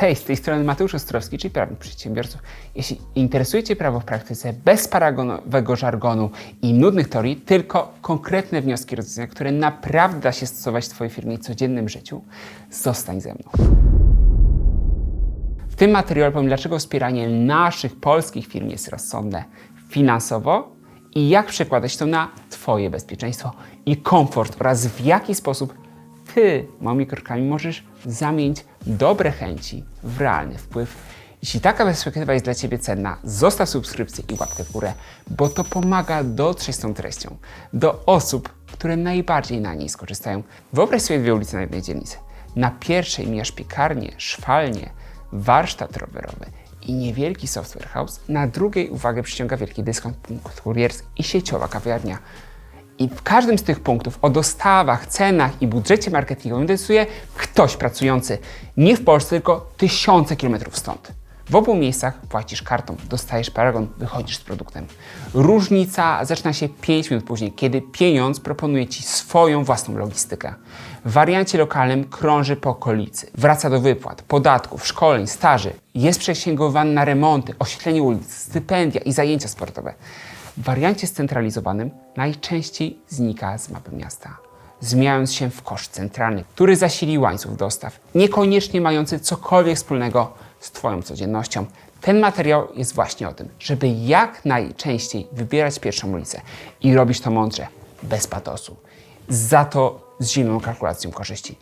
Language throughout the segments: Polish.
Cześć, z tej strony Mateusz Ostrowski, czyli prawnik przedsiębiorców. Jeśli interesuje Cię prawo w praktyce bez paragonowego żargonu i nudnych teorii, tylko konkretne wnioski rozwiązania, które naprawdę da się stosować w Twojej firmie i codziennym życiu, zostań ze mną. W tym materiale powiem, dlaczego wspieranie naszych polskich firm jest rozsądne finansowo i jak przekładać to na Twoje bezpieczeństwo i komfort oraz w jaki sposób Ty małymi krokami możesz zamienić dobre chęci w realny wpływ. Jeśli taka perspektywa jest dla Ciebie cenna, zostaw subskrypcję i łapkę w górę, bo to pomaga dotrzeć z tą treścią do osób, które najbardziej na niej skorzystają. Wyobraź sobie dwie ulice na jednej dzielnicy. Na pierwszej mijasz piekarnię, szwalnię, warsztat rowerowy i niewielki software house. Na drugiej uwagę przyciąga wielki dyskont, punkt kurierski i sieciowa kawiarnia. I w każdym z tych punktów o dostawach, cenach i budżecie marketingowym decyduje ktoś pracujący nie w Polsce, tylko tysiące kilometrów stąd. W obu miejscach płacisz kartą, dostajesz paragon, wychodzisz z produktem. Różnica zaczyna się 5 minut później, kiedy pieniądz proponuje Ci swoją własną logistykę. W wariancie lokalnym krąży po okolicy, wraca do wypłat, podatków, szkoleń, staży, jest przeksięgowany na remonty, oświetlenie ulic, stypendia i zajęcia sportowe. W wariancie scentralizowanym najczęściej znika z mapy miasta, zmieniając się w koszt centralny, który zasili łańcuch dostaw, niekoniecznie mający cokolwiek wspólnego z Twoją codziennością. Ten materiał jest właśnie o tym, żeby jak najczęściej wybierać pierwszą ulicę i robić to mądrze, bez patosu. Za to z zimną kalkulacją korzyści.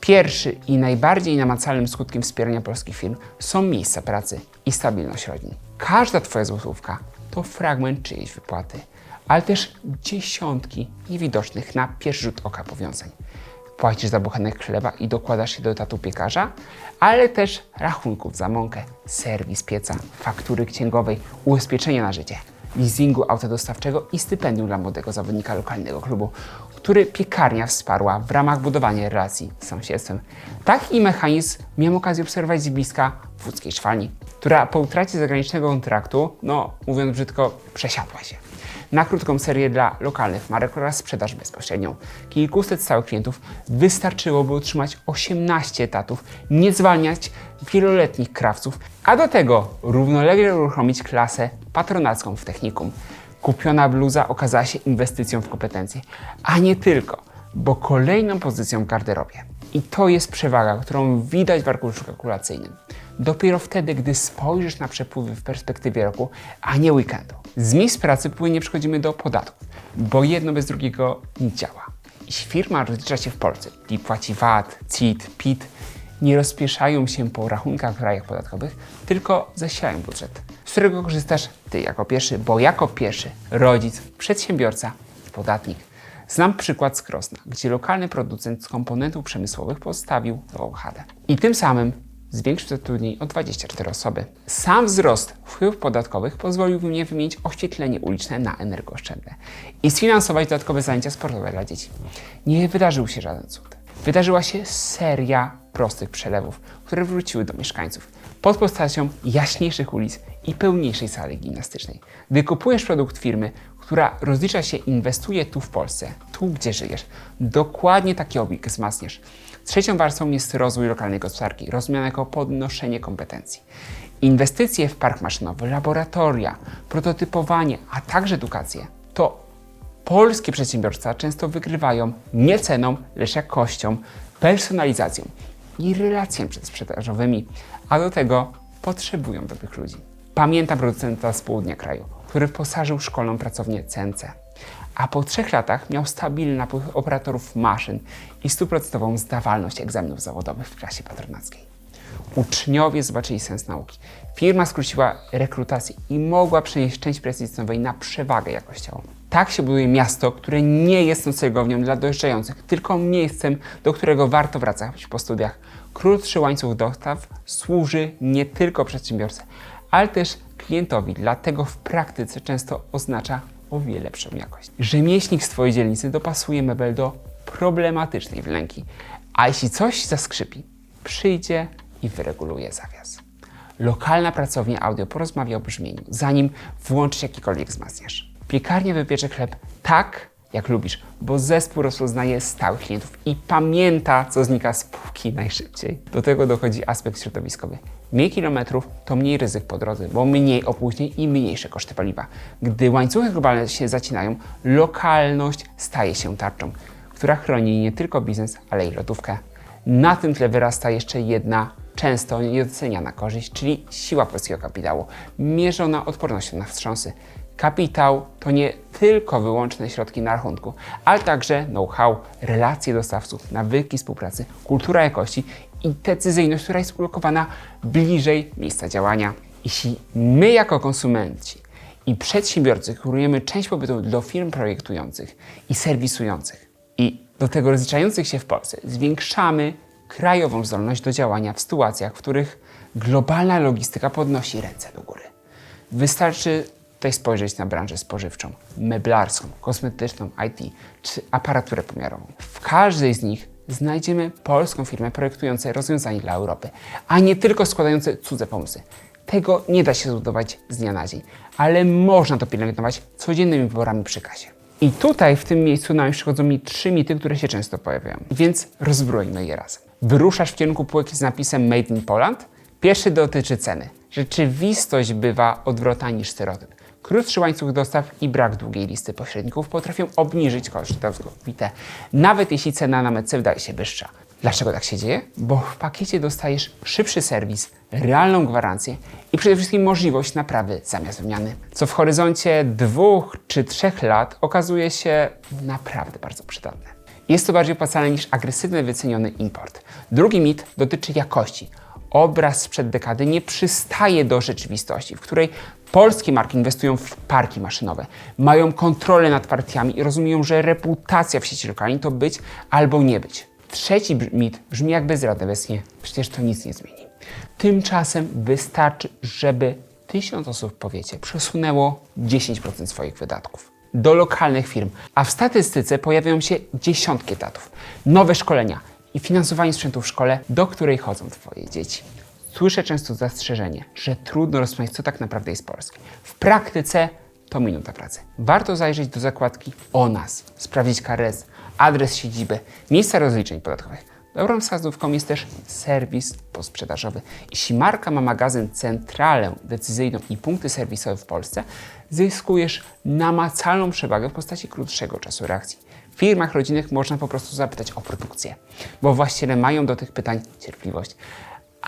Pierwszy i najbardziej namacalnym skutkiem wspierania polskich firm są miejsca pracy i stabilność rodzin. Każda Twoja złotówka fragment czyjejś wypłaty, ale też dziesiątki niewidocznych na pierwszy rzut oka powiązań. Płacisz za buchenek chleba i dokładasz się do etatu piekarza, ale też rachunków za mąkę, serwis pieca, faktury księgowej, ubezpieczenia na życie, leasingu auta dostawczego i stypendium dla młodego zawodnika lokalnego klubu, który piekarnia wsparła w ramach budowania relacji z sąsiedztwem. Taki mechanizm miałem okazję obserwować z bliska w łódzkiej szwalni, która po utracie zagranicznego kontraktu, no mówiąc brzydko, przesiadła się na krótką serię dla lokalnych marek oraz sprzedaż bezpośrednią. Kilkuset stałych klientów wystarczyło, by utrzymać 18 etatów, nie zwalniać wieloletnich krawców, a do tego równolegle uruchomić klasę patronacką w technikum. Kupiona bluza okazała się inwestycją w kompetencje, a nie tylko, bo kolejną pozycją w garderobie. I to jest przewaga, którą widać w arkuszu kalkulacyjnym. Dopiero wtedy, gdy spojrzysz na przepływy w perspektywie roku, a nie weekendu. Z miejsc pracy płynnie przechodzimy do podatków, bo jedno bez drugiego nie działa. Jeśli firma rozlicza się w Polsce i płaci VAT, CIT, PIT, nie rozpieszają się po rachunkach w krajach podatkowych, tylko zasilają budżet, z którego korzystasz Ty jako pierwszy, bo jako pierwszy rodzic, przedsiębiorca, podatnik. Znam przykład z Krosna, gdzie lokalny producent komponentów przemysłowych postawił nową chatę. I tym samym zwiększył zatrudnienie o 24 osoby. Sam wzrost wpływów podatkowych pozwolił mnie wymienić oświetlenie uliczne na energooszczędne i sfinansować dodatkowe zajęcia sportowe dla dzieci. Nie wydarzył się żaden cud. Wydarzyła się seria prostych przelewów, które wróciły do mieszkańców pod postacią jaśniejszych ulic i pełniejszej sali gimnastycznej. Gdy kupujesz produkt firmy, która rozlicza się inwestuje tu w Polsce, tu gdzie żyjesz, dokładnie taki obieg wzmacniasz. Trzecią warstwą jest rozwój lokalnej gospodarki, rozumiane jako podnoszenie kompetencji. Inwestycje w park maszynowy, laboratoria, prototypowanie, a także edukację to polskie przedsiębiorstwa często wygrywają nie ceną, lecz jakością, personalizacją i relacjami przedsprzedażowymi, a do tego potrzebują dobrych ludzi. Pamiętam producenta z południa kraju, który wyposażył szkolną pracownię CNC, a po trzech latach miał stabilny napływ operatorów maszyn i stuprocentową zdawalność egzaminów zawodowych w klasie patronackiej. Uczniowie zobaczyli sens nauki. Firma skróciła rekrutację i mogła przenieść część presji cenowej na przewagę jakościową. Tak się buduje miasto, które nie jest noclegownią dla dojeżdżających, tylko miejscem, do którego warto wracać po studiach. Krótszy łańcuch dostaw służy nie tylko przedsiębiorcy, ale też klientowi, dlatego w praktyce często oznacza o wiele lepszą jakość. Rzemieślnik z Twojej dzielnicy dopasuje mebel do problematycznej wnęki, a jeśli coś zaskrzypi, przyjdzie i wyreguluje zawias. Lokalna pracownia audio porozmawia o brzmieniu, zanim włączysz jakikolwiek wzmacniacz. Piekarnia wypiecze chleb tak, jak lubisz, bo zespół rozpoznaje stałych klientów i pamięta, co znika z półki najszybciej. Do tego dochodzi aspekt środowiskowy. Mniej kilometrów to mniej ryzyk po drodze, bo mniej opóźnień i mniejsze koszty paliwa. Gdy łańcuchy globalne się zacinają, lokalność staje się tarczą, która chroni nie tylko biznes, ale i lotówkę. Na tym tle wyrasta jeszcze jedna często niedoceniana korzyść, czyli siła polskiego kapitału, mierzona odpornością na wstrząsy. Kapitał to nie tylko wyłączne środki na rachunku, ale także know-how, relacje dostawców, nawyki współpracy, kultura jakości i decyzyjność, która jest ulokowana bliżej miejsca działania. Jeśli my jako konsumenci i przedsiębiorcy kurujemy część pobytu do firm projektujących i serwisujących i do tego rozliczających się w Polsce, zwiększamy krajową zdolność do działania w sytuacjach, w których globalna logistyka podnosi ręce do góry. Wystarczy tutaj spojrzeć na branżę spożywczą, meblarską, kosmetyczną, IT czy aparaturę pomiarową. W każdej z nich znajdziemy polską firmę projektującą rozwiązania dla Europy, a nie tylko składające cudze pomysły. Tego nie da się zbudować z dnia na dzień, ale można to pielęgnować codziennymi wyborami przy kasie. I tutaj w tym miejscu na myśl przychodzą mi trzy mity, które się często pojawiają, więc rozbroimy je razem. Wyruszasz w kierunku półki z napisem Made in Poland? Pierwszy dotyczy ceny. Rzeczywistość bywa odwrotna niż stereotyp. Krótszy łańcuch dostaw i brak długiej listy pośredników potrafią obniżyć koszty całkowite, nawet jeśli cena na metce wydaje się wyższa. Dlaczego tak się dzieje? Bo w pakiecie dostajesz szybszy serwis, realną gwarancję i przede wszystkim możliwość naprawy zamiast wymiany. Co w horyzoncie dwóch czy trzech lat okazuje się naprawdę bardzo przydatne. Jest to bardziej opłacalne niż agresywny, wyceniony import. Drugi mit dotyczy jakości. Obraz sprzed dekady nie przystaje do rzeczywistości, w której polskie marki inwestują w parki maszynowe, mają kontrolę nad partiami i rozumieją, że reputacja w sieci lokalnej to być albo nie być. Trzeci mit brzmi jak bezradne westchnienie. Przecież to nic nie zmieni. Tymczasem wystarczy, żeby tysiąc osób w powiecie przesunęło 10% swoich wydatków do lokalnych firm, a w statystyce pojawiają się dziesiątki etatów, nowe szkolenia i finansowanie sprzętu w szkole, do której chodzą Twoje dzieci. Słyszę często zastrzeżenie, że trudno rozpoznać, co tak naprawdę jest polskie. W praktyce to minuta pracy. Warto zajrzeć do zakładki o nas, sprawdzić KRS, adres siedziby, miejsca rozliczeń podatkowych. Dobrą wskazówką jest też serwis posprzedażowy. Jeśli marka ma magazyn, centralę decyzyjną i punkty serwisowe w Polsce, zyskujesz namacalną przewagę w postaci krótszego czasu reakcji. W firmach rodzinnych można po prostu zapytać o produkcję, bo właściciele mają do tych pytań cierpliwość.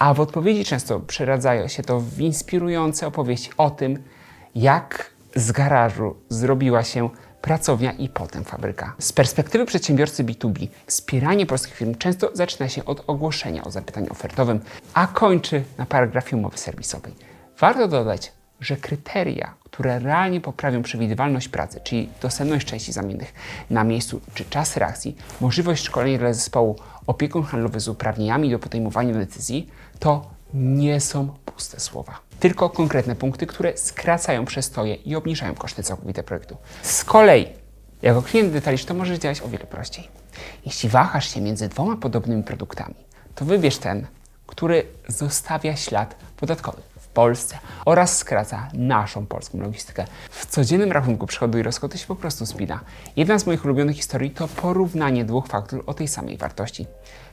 A w odpowiedzi często przeradzają się to w inspirujące opowieści o tym, jak z garażu zrobiła się pracownia i potem fabryka. Z perspektywy przedsiębiorcy B2B, wspieranie polskich firm często zaczyna się od ogłoszenia o zapytaniu ofertowym, a kończy na paragrafie umowy serwisowej. Warto dodać, że kryteria, które realnie poprawią przewidywalność pracy, czyli dostępność części zamiennych na miejscu czy czas reakcji, możliwość szkolenia dla zespołu, opiekun handlowy z uprawnieniami do podejmowania decyzji, to nie są puste słowa. Tylko konkretne punkty, które skracają przestoje i obniżają koszty całkowite projektu. Z kolei, jako klient detaliczny, to może działać o wiele prościej. Jeśli wahasz się między dwoma podobnymi produktami, to wybierz ten, który zostawia ślad podatkowy Polsce oraz skraca naszą polską logistykę. W codziennym rachunku przychodu i rozchodu się po prostu spina. Jedna z moich ulubionych historii to porównanie dwóch faktur o tej samej wartości.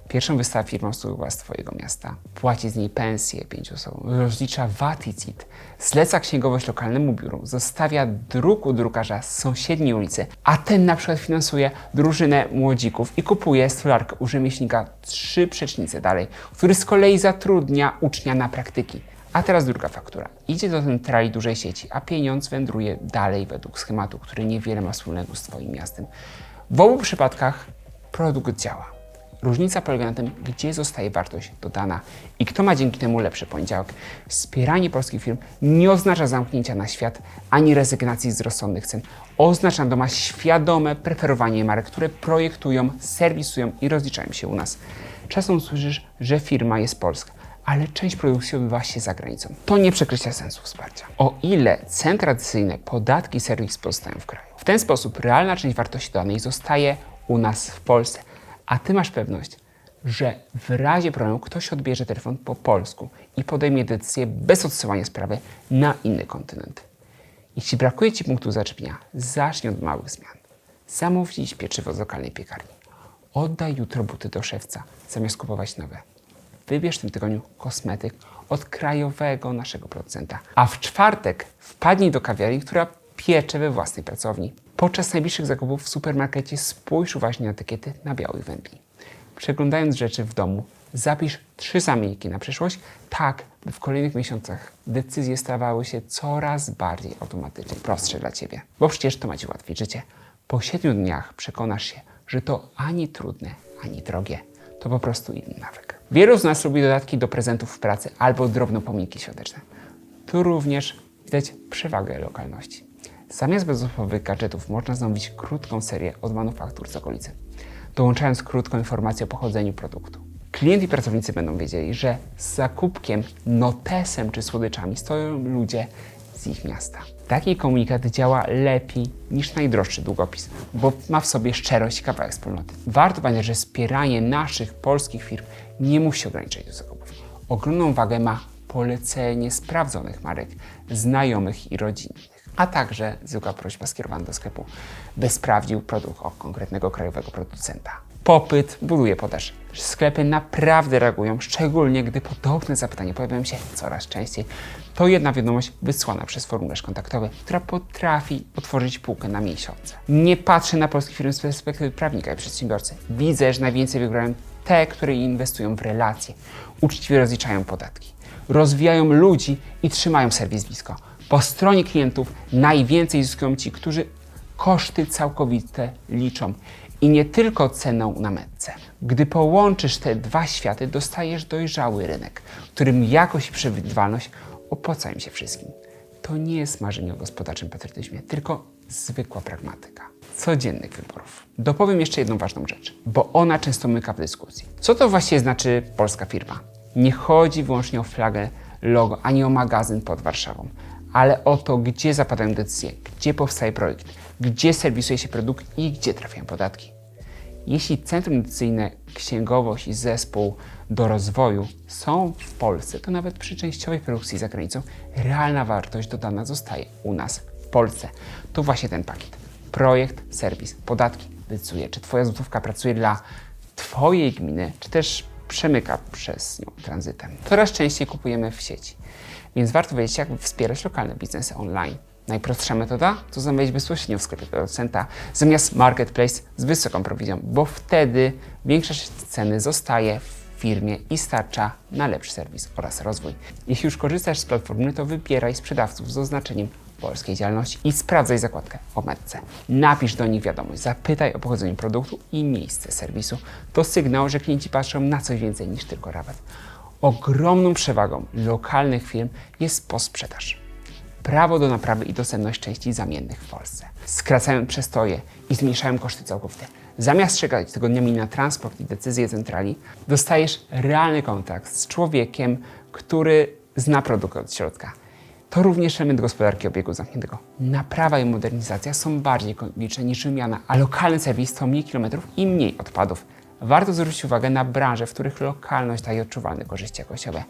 Pierwszą wystawa firmą spływa z Twojego miasta. Płaci z niej pensję pięciu osobom, rozlicza VAT i CIT, zleca księgowość lokalnemu biuru, zostawia druk u drukarza z sąsiedniej ulicy, a ten na przykład finansuje drużynę młodzików i kupuje stolarkę u rzemieślnika trzy przecznice dalej, który z kolei zatrudnia ucznia na praktyki. A teraz druga faktura. Idzie do centrali dużej sieci, a pieniądz wędruje dalej według schematu, który niewiele ma wspólnego z Twoim miastem. W obu przypadkach produkt działa. Różnica polega na tym, gdzie zostaje wartość dodana i kto ma dzięki temu lepszy poniedziałek. Wspieranie polskich firm nie oznacza zamknięcia na świat ani rezygnacji z rozsądnych cen. Oznacza natomiast świadome preferowanie marek, które projektują, serwisują i rozliczają się u nas. Czasem słyszysz, że firma jest polska ale część produkcji odbywa się za granicą. To nie przekreśla sensu wsparcia. O ile cen tradycyjne, podatki serwis pozostają w kraju. W ten sposób realna część wartości danej zostaje u nas w Polsce, a ty masz pewność, że w razie problemu ktoś odbierze telefon po polsku i podejmie decyzję bez odsyłania sprawy na inny kontynent. Jeśli brakuje ci punktu zaczepienia, zacznij od małych zmian. Zamów dziś pieczywo z lokalnej piekarni. Oddaj jutro buty do szewca, zamiast kupować nowe. Wybierz w tym tygodniu kosmetyk od krajowego naszego producenta. A w czwartek wpadnij do kawiarni, która piecze we własnej pracowni. Podczas najbliższych zakupów w supermarkecie spójrz uważnie na etykiety na białych wędli. Przeglądając rzeczy w domu, zapisz trzy zamienniki na przyszłość, tak by w kolejnych miesiącach decyzje stawały się coraz bardziej automatyczne prostsze dla Ciebie. Bo przecież to ma Ci ułatwić życie. Po siedmiu dniach przekonasz się, że to ani trudne, ani drogie. To po prostu inny nawyk. Wielu z nas lubi dodatki do prezentów w pracy albo drobne pomniki świąteczne. Tu również widać przewagę lokalności. Zamiast bezosłowych gadżetów można zamówić krótką serię od manufaktur z okolicy, dołączając krótką informację o pochodzeniu produktu. Klient i pracownicy będą wiedzieli, że z zakupkiem, notesem czy słodyczami stoją ludzie z ich miasta. Taki komunikat działa lepiej niż najdroższy długopis, bo ma w sobie szczerość i kawałek wspólnoty. Warto pamiętać, że wspieranie naszych polskich firm nie musi ograniczać do zakupów. Ogromną wagę ma polecenie sprawdzonych marek, znajomych i rodzinnych, a także zwykła prośba skierowana do sklepu, by sprawdził produkt od konkretnego krajowego producenta. Popyt buduje podaż. Sklepy naprawdę reagują, szczególnie gdy podobne zapytania pojawiają się coraz częściej. To jedna wiadomość wysłana przez formularz kontaktowy, która potrafi otworzyć półkę na miesiące. Nie patrzę na polskie firmy z perspektywy prawnika i przedsiębiorcy. Widzę, że najwięcej wygrają te, które inwestują w relacje, uczciwie rozliczają podatki, rozwijają ludzi i trzymają serwis blisko. Po stronie klientów najwięcej zyskują ci, którzy koszty całkowite liczą i nie tylko ceną na metce. Gdy połączysz te dwa światy, dostajesz dojrzały rynek, którym jakość i przewidywalność opłacają się wszystkim. To nie jest marzenie o gospodarczym patriotyzmie, tylko zwykła pragmatyka. Codziennych wyborów. Dopowiem jeszcze jedną ważną rzecz, bo ona często myka w dyskusji. Co to właściwie znaczy polska firma? Nie chodzi wyłącznie o flagę, logo, ani o magazyn pod Warszawą, ale o to, gdzie zapadają decyzje, gdzie powstaje projekt, gdzie serwisuje się produkt i gdzie trafiają podatki. Jeśli centrum decyzyjne, księgowość i zespół do rozwoju są w Polsce, to nawet przy częściowej produkcji za granicą realna wartość dodana zostaje u nas w Polsce. To właśnie ten pakiet. Projekt, serwis, podatki decyduje, czy Twoja złotówka pracuje dla Twojej gminy, czy też przemyka przez nią tranzytem. Coraz częściej kupujemy w sieci, więc warto wiedzieć, jak wspierać lokalne biznesy online. Najprostsza metoda to zamawiać bezpośrednio w sklepie producenta zamiast marketplace z wysoką prowizją, bo wtedy większość ceny zostaje w firmie i starcza na lepszy serwis oraz rozwój. Jeśli już korzystasz z platformy, to wybieraj sprzedawców z oznaczeniem polskiej działalności i sprawdzaj zakładkę o metce. Napisz do nich wiadomość, zapytaj o pochodzenie produktu i miejsce serwisu. To sygnał, że klienci patrzą na coś więcej niż tylko rabat. Ogromną przewagą lokalnych firm jest posprzedaż prawo do naprawy i dostępność części zamiennych w Polsce. Skracają przestoje i zmniejszają koszty całkowite. Zamiast czekać tygodniami na transport i decyzje centrali, dostajesz realny kontakt z człowiekiem, który zna produkt od środka. To również element gospodarki obiegu zamkniętego. Naprawa i modernizacja są bardziej ekologiczne niż wymiana, a lokalny serwis to mniej kilometrów i mniej odpadów. Warto zwrócić uwagę na branże, w których lokalność daje odczuwalne korzyści jakościowe.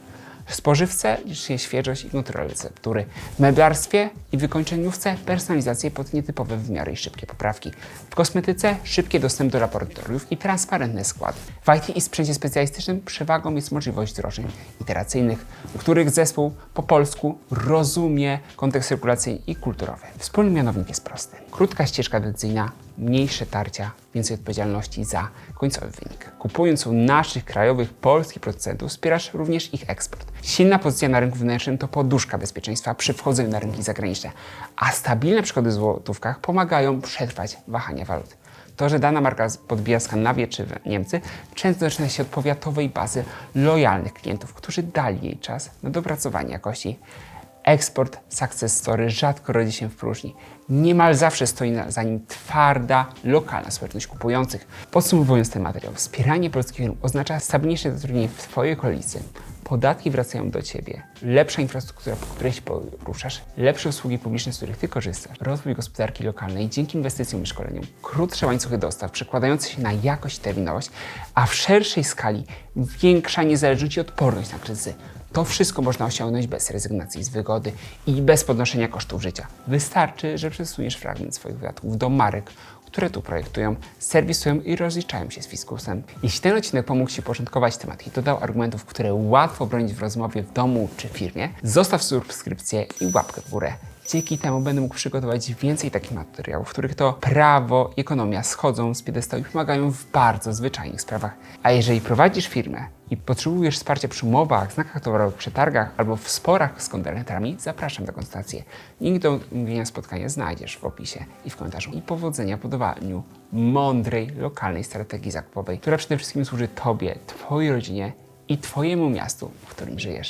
Spożywce liczy się świeżość i kontrola receptury. W meblarstwie i wykończeniówce personalizację pod nietypowe wymiary i szybkie poprawki. W kosmetyce szybki dostęp do laboratoriów i transparentne składy. W IT i sprzęcie specjalistycznym przewagą jest możliwość wdrożeń iteracyjnych, w których zespół po polsku rozumie kontekst regulacyjny i kulturowy. Wspólny mianownik jest prosty. Krótka ścieżka decyzyjna, mniejsze tarcia, więcej odpowiedzialności za końcowy wynik. Kupując u naszych krajowych polskich producentów, wspierasz również ich eksport. Silna pozycja na rynku wewnętrznym to poduszka bezpieczeństwa przy wchodzeniu na rynki zagraniczne, a stabilne przychody w złotówkach pomagają przetrwać wahania walut. To, że dana marka podbija Skandynawię czy Niemcy, często zaczyna się od powiatowej bazy lojalnych klientów, którzy dali jej czas na dopracowanie jakości. Eksport success story rzadko rodzi się w próżni. Niemal zawsze stoi za nim twarda, lokalna społeczność kupujących. Podsumowując ten materiał, wspieranie polskich firm oznacza stabilniejsze zatrudnienie w Twojej okolicy. Podatki wracają do Ciebie, lepsza infrastruktura, po której się poruszasz, lepsze usługi publiczne, z których Ty korzystasz, rozwój gospodarki lokalnej dzięki inwestycjom i szkoleniom, krótsze łańcuchy dostaw przekładające się na jakość i terminowość, a w szerszej skali większa niezależność i odporność na kryzysy. To wszystko można osiągnąć bez rezygnacji z wygody i bez podnoszenia kosztów życia. Wystarczy, że przesuniesz fragment swoich wydatków do marek, które tu projektują, serwisują i rozliczają się z fiskusem. Jeśli ten odcinek pomógł Ci porządkować temat i dodał argumentów, które łatwo bronić w rozmowie w domu czy firmie, zostaw subskrypcję i łapkę w górę. Dzięki temu będę mógł przygotować więcej takich materiałów, w których to prawo i ekonomia schodzą z piedestału i pomagają w bardzo zwyczajnych sprawach. A jeżeli prowadzisz firmę i potrzebujesz wsparcia przy umowach, znakach towarowych, przetargach albo w sporach z kontrahentami, zapraszam na konsultację. Link do umówienia spotkania znajdziesz w opisie i w komentarzu. I powodzenia w budowaniu mądrej, lokalnej strategii zakupowej, która przede wszystkim służy Tobie, Twojej rodzinie i Twojemu miastu, w którym żyjesz.